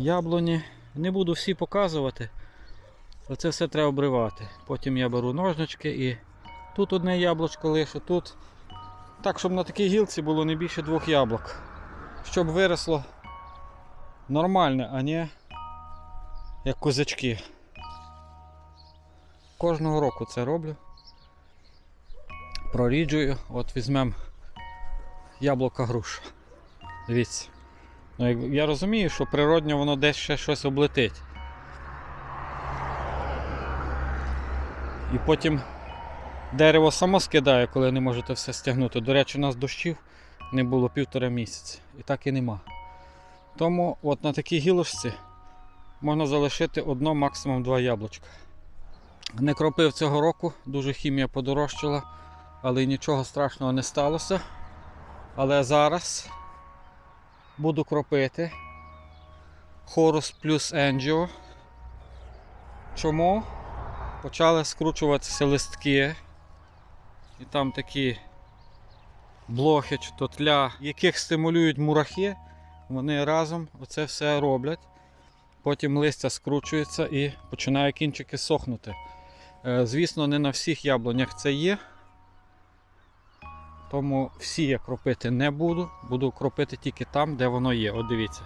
яблуні. Не буду всі показувати. Оце все треба обривати. Потім я беру ножнички і тут одне яблучко лише, тут. Так, щоб на такій гілці було не більше двох яблук. Щоб виросло нормальне, а не як козачки. Кожного року це роблю. Проріджую, от візьмемо яблука груша. Дивіться. Ну, я розумію, що природньо воно десь ще щось облетить. І потім дерево само скидає, коли не можете все стягнути. До речі, у нас дощів не було півтора місяця. І так і нема. Тому от на такій гілочці можна залишити одно, максимум два яблучка. Не кропив цього року, дуже хімія подорожчала, але нічого страшного не сталося. Але зараз буду кропити Horus плюс Angio. Чому? Почали скручуватися листки. І там такі блохи чи то тля, яких стимулюють мурахи, вони разом оце все роблять. Потім листя скручується і починає кінчики сохнути. Е, Звісно, не на всіх яблунях це є. Тому всі я кропити не буду. Буду кропити тільки там, де воно є. От дивіться.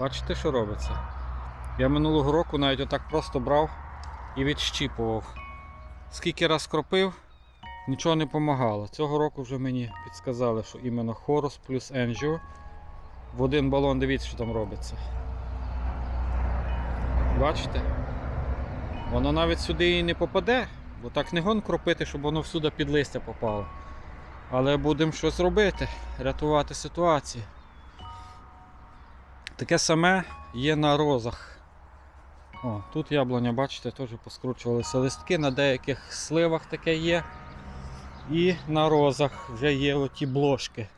Бачите, що робиться? Я минулого року навіть отак просто брав і відщіпував. Скільки раз кропив, нічого не допомагало. Цього року вже мені підсказали, що іменно Horus плюс Angio. В один балон дивіться, що там робиться. Бачите? Воно навіть сюди і не попаде, бо так не гон кропити, щоб воно всюди під листя попало. Але будемо щось робити, рятувати ситуацію. Таке саме є на розах. О, тут яблуня, бачите, теж поскручувалися листки, на деяких сливах таке є. І на розах вже є оті блошки.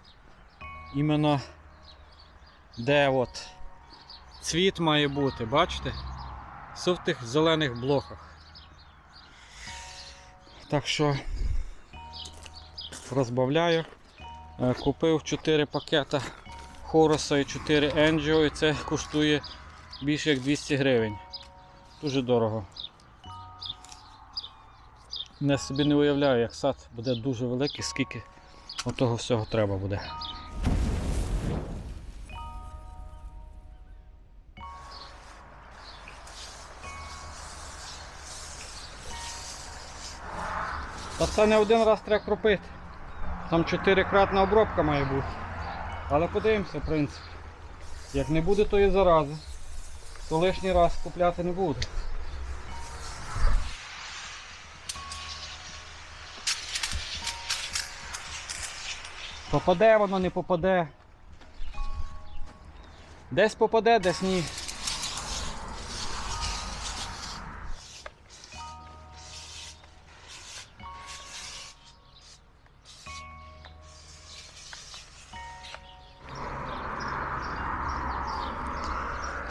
Іменно де от цвіт має бути, бачите? Все в тих зелених блохах. Так що розбавляю. Е, Купив 4 пакета Хороса і 4 Енджіо і це коштує більше як 200 гривень. Дуже дорого. Я собі не уявляю, як сад буде дуже великий, скільки того всього треба буде. Та це не один раз треба кропити. Там чотирикратна обробка має бути. Але подивимося, в принципі. Як не буде тої зарази, то лишній раз купляти не буду. Попаде воно, не попаде. Десь попаде, десь ні.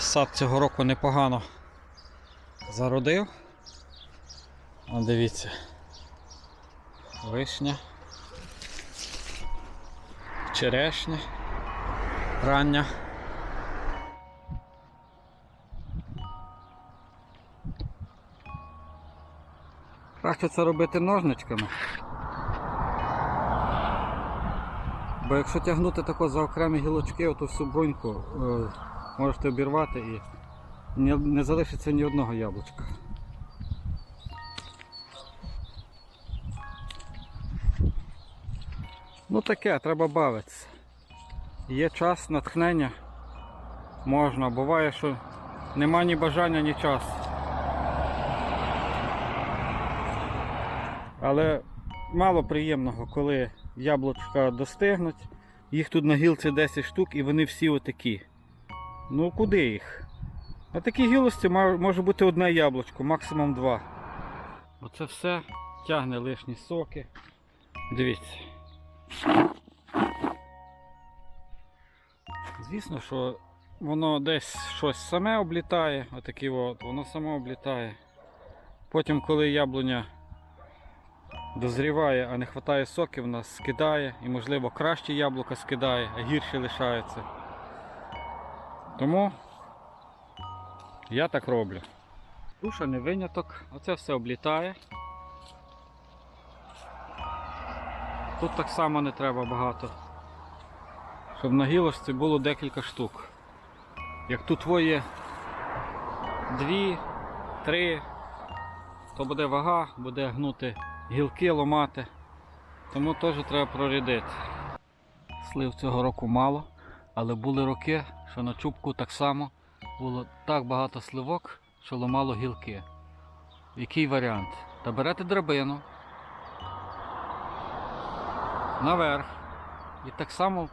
Сад цього року непогано зародив. О, дивіться. Вишня. Черешня. Рання. Краще це робити ножничками. Бо якщо тягнути тако за окремі гілочки, то всю бруньку е, можете обірвати і не, залишиться ні одного яблучка. Ну таке, треба бавитися. Є час, натхнення, можна, буває, що нема ні бажання, ні часу. Але мало приємного, коли яблучка достигнуть, їх тут на гілці 10 штук і вони всі отакі. Ну куди їх? На такій гілості може бути одне яблучко, максимум два. Оце все тягне лишні соки. Дивіться. Звісно, що воно десь щось саме облітає, отакі от, воно само облітає. Потім, коли яблуня дозріває, а не вистачає соків, вона скидає і, можливо, краще яблука скидає, а гірші лишаються. Тому Я так роблю. Туша не виняток, оце все облітає. Тут так само не треба багато. Щоб на гілочці було декілька штук. Як тут твоє дві, три, то буде вага, буде гнути гілки, ломати. Тому теж треба прорядити. Слив цього року мало, але були роки, що на чубку так само було так багато сливок, що ламало гілки. Який варіант? Та берете драбину наверх і так само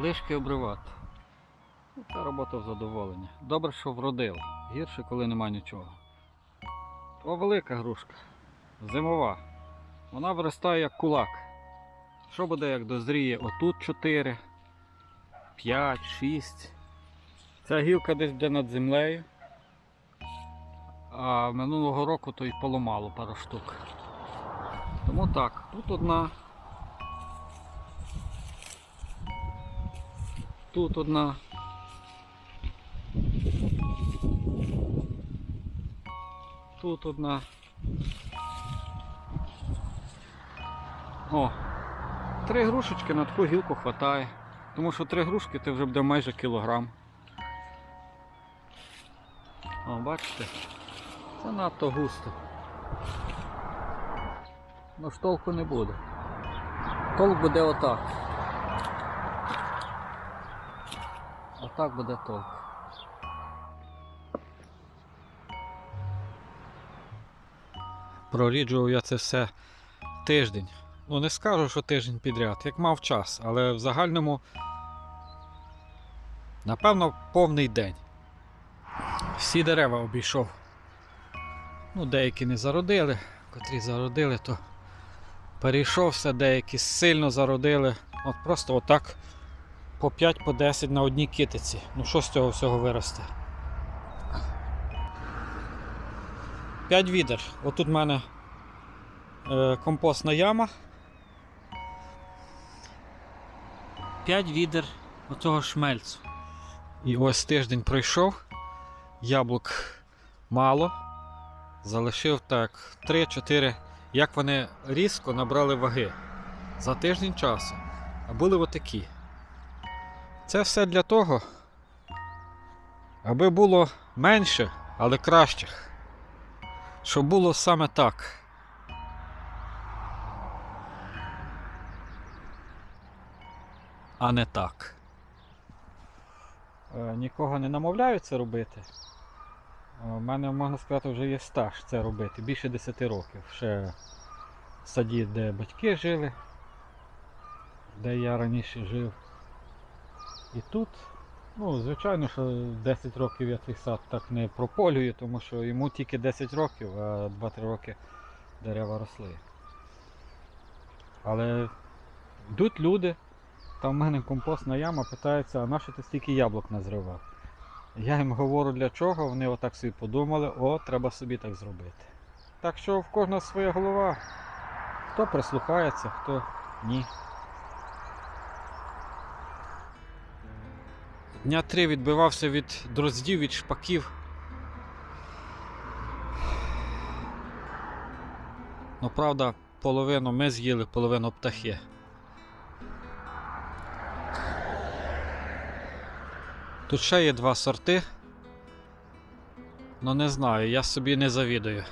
лишки обривати. Ну, Та робота в задоволення. Добре, що вродив. Гірше, коли нема нічого. О, велика грушка. Зимова. Вона виростає як кулак. Що буде, як дозріє? Отут 4, 5, 6. Ця гілка десь буде над землею. А минулого року то й поламало пару штук. Тому так, тут одна. Тут одна. Тут одна. О, три грушечки на таку гілку хватає. Тому що три грушки це вже буде майже кілограм. О, бачите? Це надто густо. Ну ж толку не буде. Толк буде отак. Отак буде толк. Проріджував я це все тиждень. Ну не скажу, що тиждень підряд, як мав час, але в загальному, напевно, повний день. Всі дерева обійшов. Ну, деякі не зародили, котрі зародили, то перейшовся, деякі сильно зародили. От просто отак по 5 по 10 на одній китиці. Ну що з цього всього виросте? 5 відер. Отут в мене е, компостна яма. 5 відер оцього шмельцю. І ось тиждень пройшов, яблук мало. Залишив так 3-4, як вони різко набрали ваги за тиждень часу. А були отакі. Це все для того, аби було менше, але кращих. Щоб було саме так. А не так. Е, нікого не намовляю це робити. У мене, можна сказати, вже є стаж це робити. Більше 10 років. Ще в саді, де батьки жили, де я раніше жив. І тут, ну, звичайно, що 10 років я цей сад так не прополюю, тому що йому тільки 10 років, а 2-3 роки дерева росли. Але йдуть люди, там в мене компостна яма, питаються, а на що ти стільки яблук назривав? Я їм говорю для чого, вони отак собі подумали, о, треба собі так зробити. Так що в кожного своя голова. Хто прислухається, хто ні. Дня три відбивався від дроздів, від шпаків. Ну, правда, половину ми з'їли, половину птахи. Тут ще є два сорти. Ну не знаю, я собі не завідую.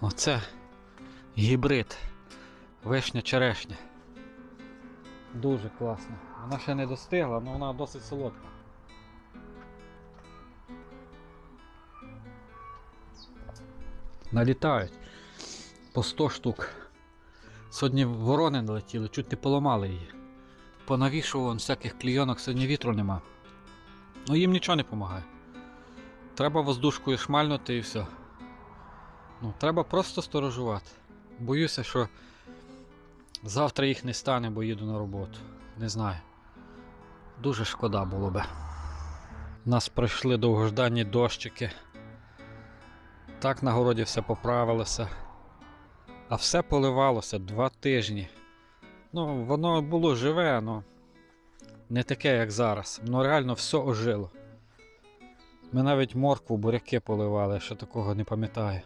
Оце гібрид. Вишня черешня. Дуже класно. Вона ще не достигла, але вона досить солодка. Налітають по 100 штук. Сьогодні ворони налетіли, чуть не поламали її. Понавішував вон всяких клійонок, сьогодні вітру нема. Ну їм нічого не допомагає. Треба воздушкою шмальнути і все. Ну, треба просто сторожувати. Боюся, що завтра їх не стане, бо їду на роботу. Не знаю. Дуже шкода було би. Нас пройшли довгожданні дощики. Так на городі все поправилося. А все поливалося два тижні. Ну, воно було живе, але Не таке, як зараз. Воно реально все ожило. Ми навіть моркву, буряки поливали, що такого не пам'ятаю.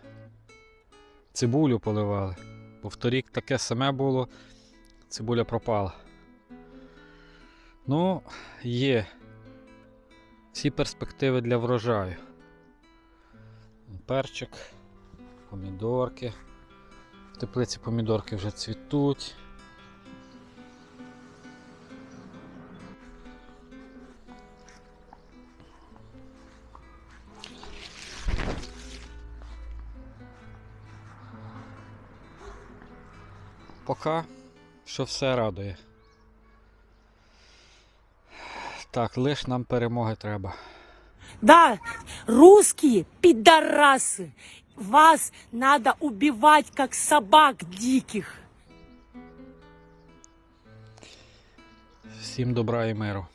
Цибулю поливали. Повторік таке саме було, цибуля пропала. Ну, є всі перспективи для врожаю. Перчик, помідорки. В теплиці помідорки вже цвітуть. Поки що все радує. Так, лиш нам перемоги треба. Да, русские пидорасы. Вас надо убивать, как собак диких. Всім добра і миру.